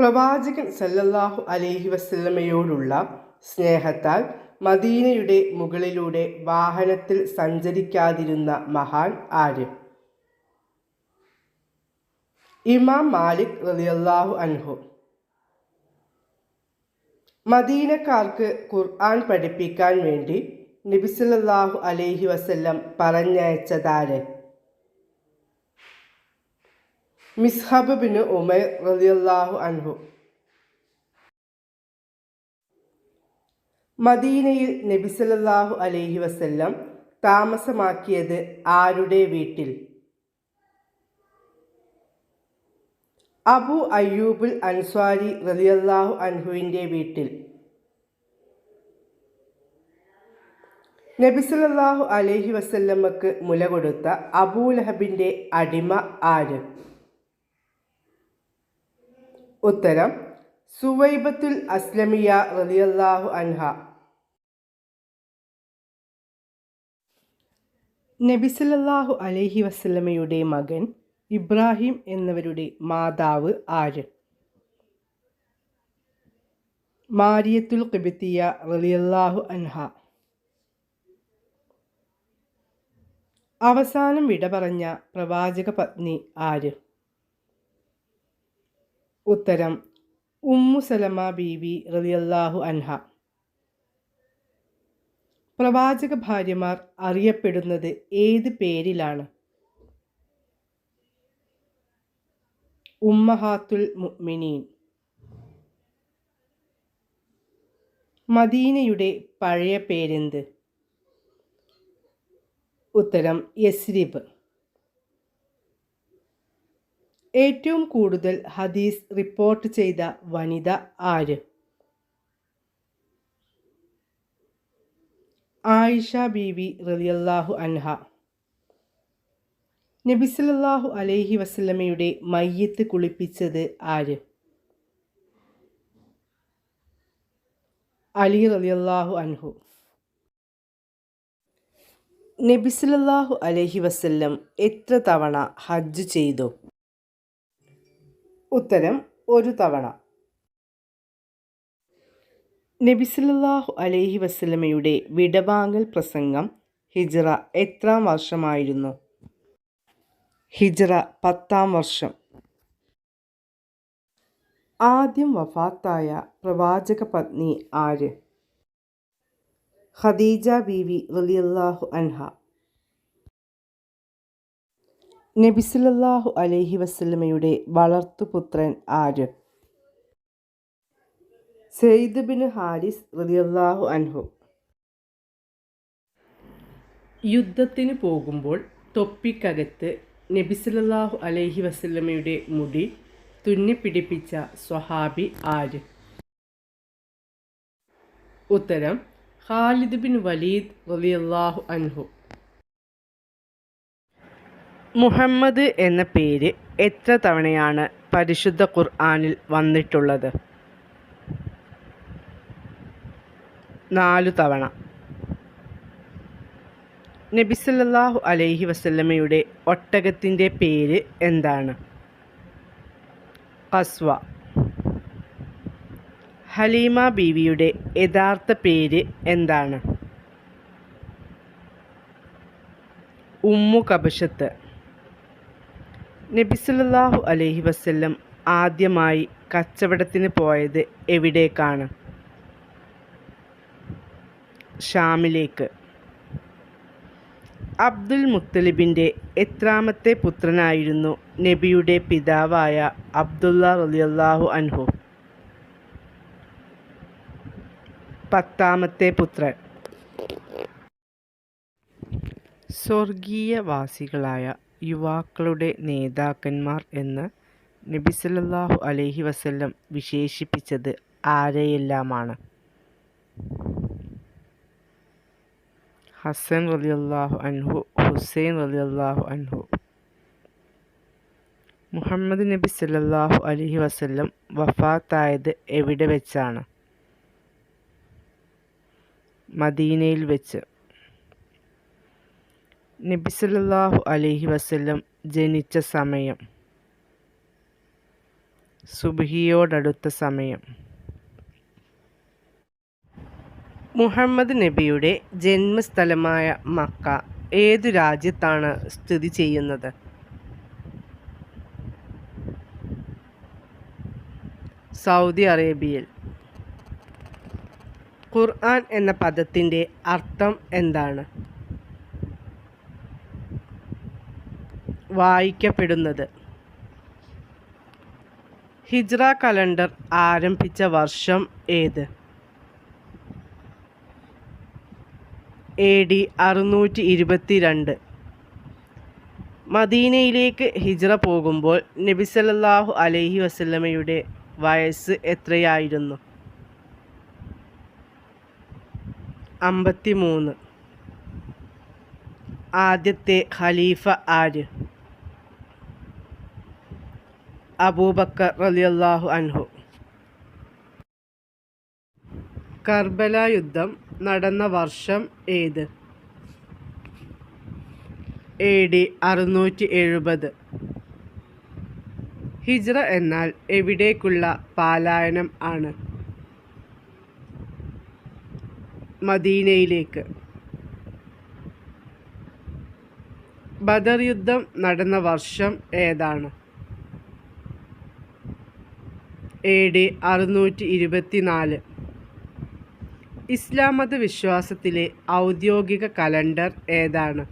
പ്രവാചകൻ സല്ലല്ലാഹു അലൈഹി വസല്ലമയോടുള്ള സ്നേഹത്താൽ മദീനയുടെ മുകളിലൂടെ വാഹനത്തിൽ സഞ്ചരിക്കാതിരുന്ന മഹാൻ ആര്? ഇമാം മാലിക് റളിയല്ലാഹു അൻഹു. മദീനക്കാർക്ക് ഖുർആൻ പഠിപ്പിക്കാൻ വേണ്ടി നബി സല്ലല്ലാഹു അലൈഹി വസല്ലം പറഞ്ഞയച്ചതാര്? മിസ്ഹബ് ബിൻ ഉമൈർ റളിയല്ലാഹു അൻഹു. മദീനയിൽ നബിസലല്ലാഹു അലൈഹി വസല്ലം താമസമാക്കിയത് ആരുടെ വീട്ടിൽ? അബു അയ്യൂബുൽ അൻസ്വാരി റളിയല്ലാഹു അൻഹുവിന്റെ വീട്ടിൽ. നബിസലല്ലാഹു അലൈഹി വസല്ലമക്ക് മുല കൊടുത്ത അബൂലഹബിന്റെ അടിമ ആര്? ഉത്തരം സുവൈബത്തുൽ അസ്ലമിയ റലിയല്ലാഹു അൻഹ. നബിസലല്ലാഹു അലഹി വസല്ലമയുടെ മകൻ ഇബ്രാഹിം എന്നവരുടെ മാതാവ് ആര്? മാരിയത്തുൽ കബിത്തിയ റലിയല്ലാഹു അൻഹ. അവസാനം വിട പറഞ്ഞ പ്രവാചക പത്നി ആര്? ഉത്തരം ഉമ്മു സലമ ബീവി റലിയല്ലാഹു അൻഹ. പ്രവാചക ഭാര്യമാർ അറിയപ്പെടുന്നത് ഏത് പേരിലാണ്? ഉമ്മഹാത്തുൽ മുഅ്മിനീൻ. മദീനയുടെ പഴയ പേരെന്ത്? ഉത്തരം യസ്രിബ്. ഏറ്റവും കൂടുതൽ ഹദീസ് റിപ്പോർട്ട് ചെയ്ത വനിത ആര്? ആയിഷ ബീവി റലിയല്ലാഹു അൻഹ. നബിസലല്ലാഹു അലൈഹി വസല്ലമയുടെ മയ്യത്ത് കുളിപ്പിച്ചത് ആര്? അലി റലിയല്ലാഹു അൻഹു. നബിസലല്ലാഹു അലഹി വസല്ലം എത്ര തവണ ഹജ്ജ് ചെയ്തു? ഉത്തരം ഒരു തവണ. നബിസുല്ലാഹു അലൈഹി വസല്ലമയുടെ വിടവാങ്ങൽ പ്രസംഗം ഹിജ്റ എത്രാം വർഷമായിരുന്നു? ഹിജ്റ പത്താം വർഷം. ആദ്യം വഫാത്തായ പ്രവാചക പത്നി ആര്? ഖദീജ ബീവി റളിയല്ലാഹു അൻഹ. നബി സല്ലല്ലാഹു അലൈഹി വസല്ലമയുടെ വളർത്തുപുത്രൻ ആര്? സെയ്ദ് ബിൻ ഹാരിസ് റളിയല്ലാഹു അൻഹു. യുദ്ധത്തിന് പോകുമ്പോൾ തൊപ്പിക്കകത്ത് നബിസുലല്ലാഹു അലൈഹി വസല്ലമയുടെ മുടി തുന്നിപ്പിടിപ്പിച്ച സ്വഹാബി ആര്? ഉത്തരം ഖാലിദ് ബിൻ വലീദ് റളിയല്ലാഹു അൻഹു. മുഹമ്മദ് എന്ന പേര് എത്ര തവണയാണ് പരിശുദ്ധ ഖുർആനിൽ വന്നിട്ടുള്ളത്? നാലു തവണ. നബിസല്ലാഹു അലൈഹി വസല്ലമയുടെ ഒട്ടകത്തിന്റെ പേര് എന്താണ്? കസ്വ ഹലീമ ബീവിയുടെ യഥാർത്ഥ പേര് എന്താണ്? ഉമ്മു കബഷത്ത് നബി സല്ലല്ലാഹു അലൈഹി വസല്ലം ആദ്യമായി കച്ചവടത്തിന് പോയത് എവിടേക്കാണ്? ഷാമിലേക്ക്. അബ്ദുൽ മുത്തലിബിന്റെ എത്രാമത്തെ പുത്രനായിരുന്നു നബിയുടെ പിതാവായ അബ്ദുല്ല റളിയല്ലാഹു അൻഹു. പത്താമത്തെ പുത്രൻ. സ്വർഗീയവാസികളായ യുവാക്കളുടെ നേതാക്കന്മാർ എന്ന് നബി സല്ലല്ലാഹു അലൈഹി വസല്ലം വിശേഷിപ്പിച്ചത് ആരെയെല്ലാമാണ്? ഹസൻ റളിയല്ലാഹു അൻഹു ഹുസൈൻ റളിയല്ലാഹു അൻഹു. മുഹമ്മദ് നബി സല്ലല്ലാഹു അലൈഹി വസല്ലം വഫാത്തായത് എവിടെ വെച്ചാണ്? മദീനയിൽ വെച്ച്. നബി അലഹി വസല്ലം ജനിച്ച സമയം. സുബിഹിയോടടുത്ത സമയം. മുഹമ്മദ് നബിയുടെ ജന്മസ്ഥലമായ മക്ക ഏതു രാജ്യത്താണ് സ്ഥിതി ചെയ്യുന്നത്? സൗദി അറേബ്യയിൽ. ഖുർആൻ എന്ന പദത്തിന്റെ അർത്ഥം എന്താണ്? വായിക്കപ്പെടുന്നത്. ഹിജ്റ കലണ്ടർ ആരംഭിച്ച വർഷം ഏത്? എ ഡി അറുന്നൂറ്റി ഇരുപത്തി രണ്ട് മദീനയിലേക്ക് ഹിജ്റ പോകുമ്പോൾ നബി സല്ലല്ലാഹു അലൈഹി വസല്ലമയുടെ വയസ്സ് എത്രയായിരുന്നു? അമ്പത്തി മൂന്ന് ആദ്യത്തെ ഖലീഫ ആര്? അബൂബക്കർ റളിയല്ലാഹു അൻഹു. കർബല യുദ്ധം നടന്ന വർഷം ഏത്? എ ഡി അറുന്നൂറ്റി എഴുപത് ഹിജ്റ എന്നാൽ എവിടേക്കുള്ള പാലായനം ആണ്? മദീനയിലേക്ക്. ബദർ യുദ്ധം നടന്ന വർഷം ഏതാണ്? എ ഡി അറുന്നൂറ്റി ഇരുപത്തിനാല്. ഇസ്ലാം മത വിശ്വാസത്തിലെ ഔദ്യോഗിക കലണ്ടർ ഏതാണ്?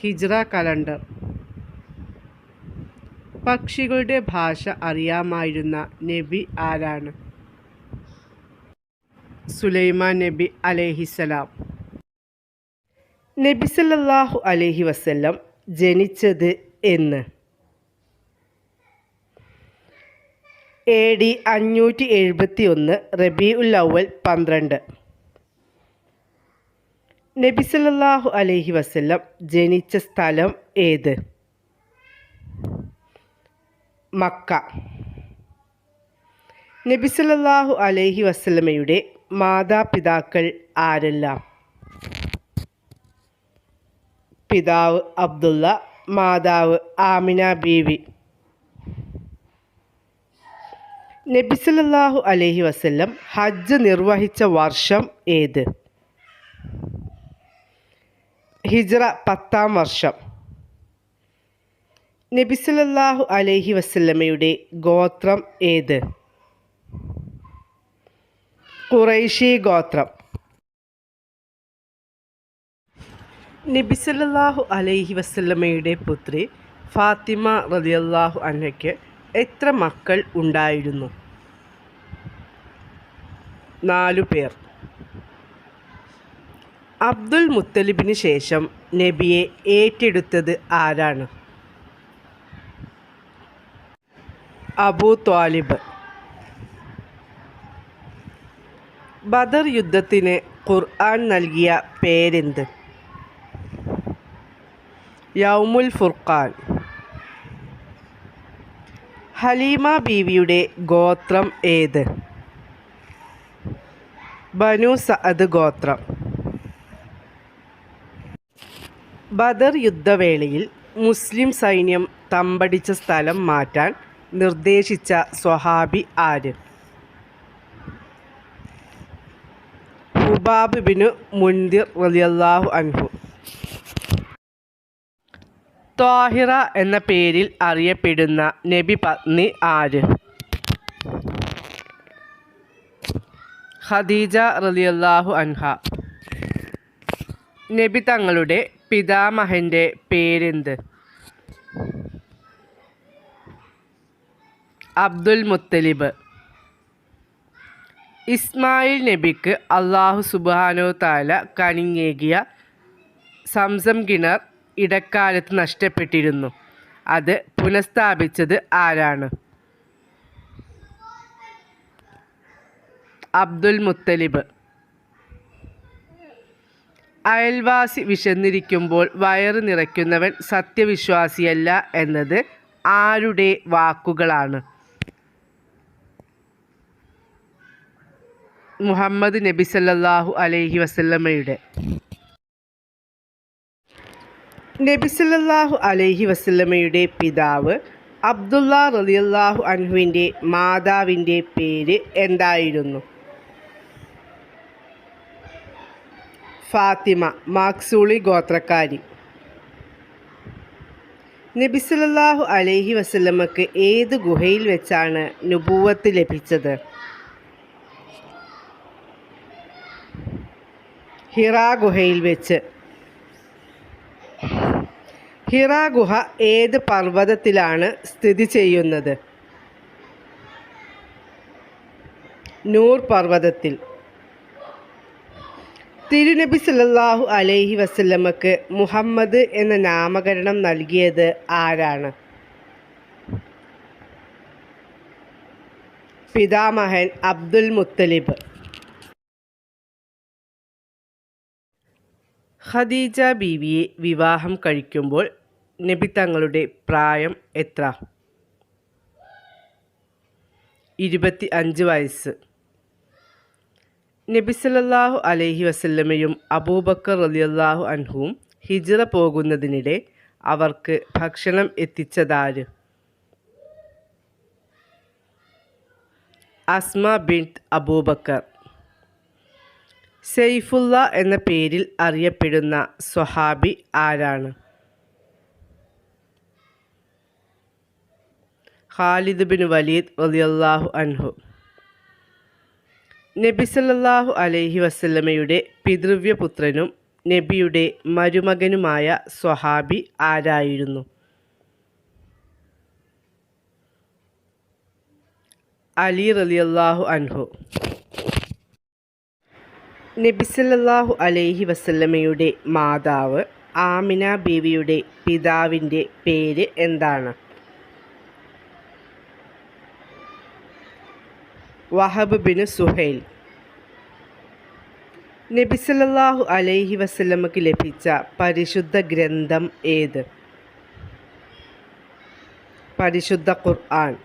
ഹിജ്ര കലണ്ടർ. പക്ഷികളുടെ ഭാഷ അറിയാമായിരുന്ന നബി ആരാണ്? സുലൈമാൻ നബി അലേഹിസലാം നബി സല്ലല്ലാഹു അലൈഹി വസല്ലം ജനിച്ചത് എന്ന്. എ ഡി അഞ്ഞൂറ്റി എഴുപത്തി ഒന്ന് റബി ഉല്ലവൽ പന്ത്രണ്ട്. നബി സല്ലല്ലാഹു അലൈഹി വസല്ലം ജനിച്ച സ്ഥലം ഏത്? മക്ക. നബി സല്ലല്ലാഹു അലൈഹി വസല്ലമയുടെ മാതാപിതാക്കൾ ആരെല്ലാം? പിതാവ് അബ്ദുള്ള മാതാവ് ആമിന ബീവി. നബി അലഹി വസ്ല്ലം ഹജ്ജ് നിർവഹിച്ച വർഷം ഏത്? ഹിജ്റ പത്താം വർഷം. നബിസലല്ലാഹു അലഹി വസല്ലമയുടെ ഗോത്രം ഏത്? ഖുറൈശി ഗോത്രം. നബിസലല്ലാഹു അലഹി വസല്ലമയുടെ പുത്രി ഫാത്തിമ റളിയല്ലാഹു അൻഹയ്ക്ക് എത്ര മക്കൾ ഉണ്ടായിരുന്നു? നാലു പേർ. അബ്ദുൽ മുത്തലിബിന് ശേഷം നബിയെ ഏറ്റെടുത്തത് ആരാണ്? അബൂ ത്വാലിബ്. ബദർ യുദ്ധത്തിന് ഖുർആൻ നൽകിയ പേരെന്ത്? യൗമുൽ ഫുർഖാൻ. ഹലീമ ബീവിയുടെ ഗോത്രം ഏത്? ബനു സഅദ് ഗോത്രം. ബദർ യുദ്ധവേളയിൽ മുസ്ലിം സൈന്യം തമ്പടിച്ച സ്ഥലം മാറ്റാൻ നിർദ്ദേശിച്ച സ്വഹാബി ആര്? ഹുബാബ് ബിനു മുൻതിർ റളിയല്ലാഹു അൻഹു. ത്വാഹിറ എന്ന പേരിൽ അറിയപ്പെടുന്ന നബി പത്നി ആര്? ഖദീജ റളിയല്ലാഹു അൻഹ. നബി തങ്ങളുടെ പിതാമഹന്റെ പേരെന്ത്? അബ്ദുൽ മുത്തലിബ്. ഇസ്മായിൽ നബിക്ക് അള്ളാഹു സുബാനോ താല കനിഞ്ഞേകിയ സംസം കിണർ ഇടക്കാലത്ത് നഷ്ടപ്പെട്ടിരുന്നു. അത് പുനഃസ്ഥാപിച്ചത് ആരാണ്? അബ്ദുൽ മുത്തലിബ്. അയൽവാസി വിശന്നിരിക്കുമ്പോൾ വയറ് നിറയ്ക്കുന്നവൻ സത്യവിശ്വാസിയല്ല എന്നത് ആരുടെ വാക്കുകളാണ്? മുഹമ്മദ് നബി സല്ലാഹു അലൈഹി വസല്ലമയുടെ. നബി സല്ലല്ലാഹു അലൈഹി വസല്ലമയുടെ പിതാവ് അബ്ദുള്ള റലിയല്ലാഹു അൻഹുവിന്റെ മാതാവിന്റെ പേര് എന്തായിരുന്നു? ഫാത്തിമ മാക്സൂളി ഗോത്രക്കാരി. നബി സല്ലല്ലാഹു അലൈഹി വസല്ലമക്ക് ഏത് ഗുഹയിൽ വെച്ചാണ് നുപൂവത്ത് ലഭിച്ചത്? ഹിറ ഗുഹയിൽ വെച്ച്. ഹിറ ഗുഹ ഏത് പർവതത്തിലാണ് സ്ഥിതി ചെയ്യുന്നത്? നൂർ പർവതത്തിൽ. തിരുനബി സല്ലാഹു അലൈഹി വസല്ലമക്ക് മുഹമ്മദ് എന്ന നാമകരണം നൽകിയത് ആരാണ്? പിതാമഹൻ അബ്ദുൽ മുത്തലിബ്. ഖദീജ ബീവിയെ വിവാഹം കഴിക്കുമ്പോൾ നബി തങ്ങളുടെ പ്രായം എത്ര? ഇരുപത്തി അഞ്ച് വയസ്സ്. നബി സല്ലല്ലാഹു അലൈഹി വസല്ലമയും അബൂബക്കർ റളിയല്ലാഹു അൻഹുവും ഹിജ്റ പോകുന്നതിനിടെ അവർക്ക് ഭക്ഷണം എത്തിച്ചതാര്? Asma bin Abubakar. സെയ്ഫുള്ള എന്ന പേരിൽ അറിയപ്പെടുന്ന സ്വഹാബി ആരാണ്? ഖാലിദ് ബിൻ വലീദ് റളിയല്ലാഹു അൻഹു. നബി സല്ലല്ലാഹു അലൈഹി വസല്ലമയുടെ പിതൃവ്യപുത്രനും നബിയുടെ മരുമകനുമായ സ്വഹാബി ആരായിരുന്നു? അലി റളിയല്ലാഹു അൻഹു. നബി സല്ലല്ലാഹു അലൈഹി വസല്ലമയുടെ മാതാവ് ആമിന ബീവിയുടെ പിതാവിന്റെ പേര് എന്താണ്? Wahab bin Suhail. നബിസല്ലാഹു അലൈഹി വസല്ലമക്ക് ലഭിച്ച പരിശുദ്ധ ഗ്രന്ഥം ഏത്? പരിശുദ്ധ ഖുർആൻ.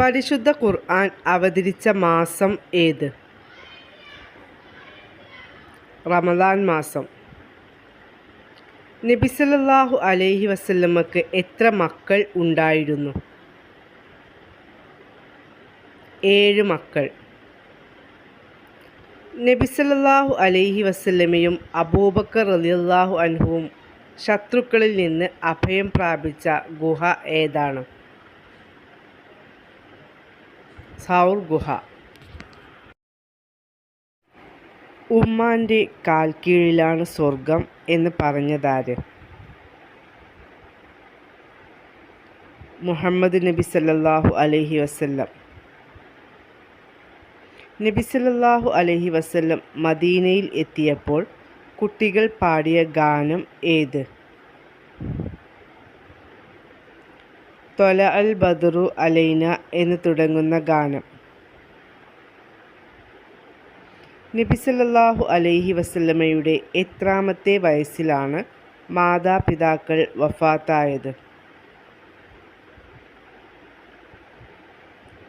പരിശുദ്ധ ഖുർആൻ അവതരിച്ച മാസം ഏത്? റമദാൻ മാസം. നബി സല്ലല്ലാഹു അലൈഹി വസല്ലമക്ക് എത്ര മക്കൾ ഉണ്ടായിരുന്നു? ഏഴ് മക്കൾ. നബി സല്ലല്ലാഹു അലൈഹി വസല്ലമയും അബൂബക്കർ റളിയല്ലാഹു അൻഹുവും ശത്രുക്കളിൽ നിന്ന് അഭയം പ്രാപിച്ച ഗുഹ ഏതാണ്? സൗർ ഗുഹ. ഉമ്മാന്റെ കാൽ കീഴിലാണ് സ്വർഗം എന്ന് പറഞ്ഞതാര്? മുഹമ്മദ് നബി സല്ലല്ലാഹു അലൈഹി വസല്ലം. നബി സല്ലല്ലാഹു അലൈഹി വസല്ലം മദീനയിൽ എത്തിയപ്പോൾ കുട്ടികൾ പാടിയ ഗാനം ഏത്? തൊല അൽ ബദറു അലൈന എന്ന് തുടങ്ങുന്ന ഗാനം. നബി സല്ലല്ലാഹു അലൈഹി വസല്ലമയുടെ എത്രാമത്തെ വയസ്സിലാണ് മാതാപിതാക്കൾ വഫാത്തായത്.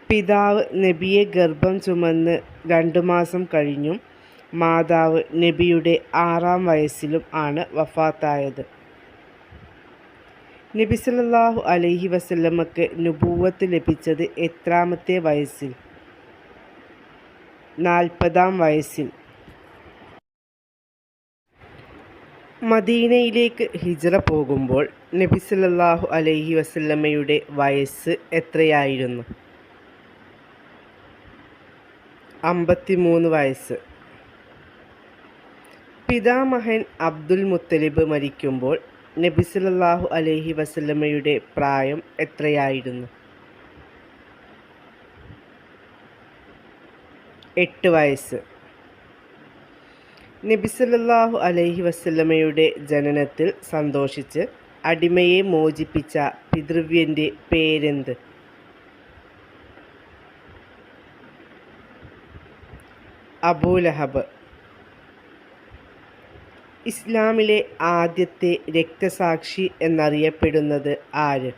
പിതാവ് നബിയെ ഗർഭം ചുമന്ന് രണ്ടു മാസം കഴിഞ്ഞും മാതാവ് നബിയുടെ ആറാം വയസ്സിലും ആണ് വഫാത്തായത്. നബി സല്ലല്ലാഹു അലൈഹി വസല്ലമക്ക് നുബൂവത്ത് ലഭിച്ചത് എത്രാമത്തെ വയസ്സിൽ? നാൽപ്പതാം വയസ്സിൽ. മദീനയിലേക്ക് ഹിജറ പോകുമ്പോൾ നബി സല്ലല്ലാഹു അലൈഹി വസല്ലമയുടെ വയസ്സ് എത്രയായിരുന്നു? അമ്പത്തിമൂന്ന് വയസ്സ്. പിതാമഹൻ അബ്ദുൽ മുത്തലിബ് മരിക്കുമ്പോൾ നബി സല്ലല്ലാഹു അലൈഹി വസല്ലമയുടെ പ്രായം എത്രയായിരുന്നു? എട്ട് വയസ്സ്. നബിസല്ലാഹു അലഹി വസല്ലമയുടെ ജനനത്തിൽ സന്തോഷിച്ച് അടിമയെ മോചിപ്പിച്ച പിതൃവ്യന്റെ പേരെന്ത്? അബൂലഹബ് ഇസ്ലാമിലെ ആദ്യത്തെ രക്തസാക്ഷി എന്നറിയപ്പെടുന്നത് ആര്?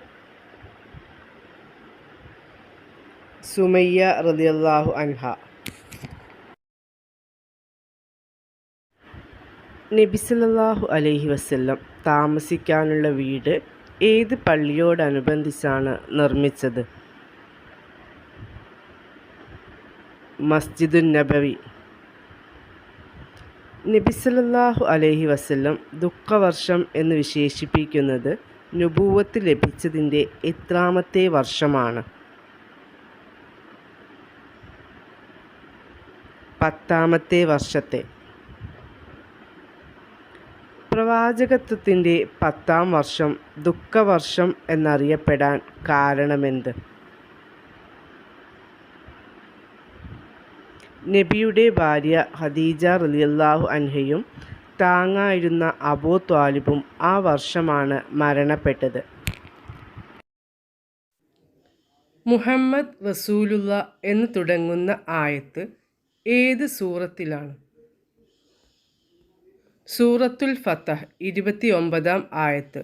സുമയ്യ റളിയല്ലാഹു അൻഹ. നബി സല്ലല്ലാഹു അലൈഹി വസല്ലം താമസിക്കാനുള്ള വീട് ഏത് പള്ളിയോടനുബന്ധിച്ചാണ് നിർമ്മിച്ചത്? മസ്ജിദുൻ നബവി. നബി സല്ലല്ലാഹു അലൈഹി വസല്ലം ദുഃഖവർഷം എന്ന് വിശേഷിപ്പിക്കുന്നത് നുബുവത്ത് ലഭിച്ചതിന്റെ എത്രാമത്തെ വർഷമാണ്. പത്താമത്തെ വർഷത്തെ പ്രവാചകത്വത്തിന്റെ പത്താം വർഷം ദുഃഖവർഷം എന്നറിയപ്പെടാൻ കാരണമെന്ത്? നബിയുടെ ഭാര്യ ഖദീജ റലിയല്ലാഹു അൻഹയും താങ്ങായിരുന്ന അബൂ ത്വാലിബും ആ വർഷമാണ് മരണപ്പെട്ടത്. മുഹമ്മദ് വസൂലുള്ള എന്ന് തുടങ്ങുന്ന ആയത്ത് ഏത് സൂറത്തിലാണ്? സൂറത്തുൽ ഫത്തഹ് ഇരുപത്തി ഒമ്പതാം ആയത്ത്.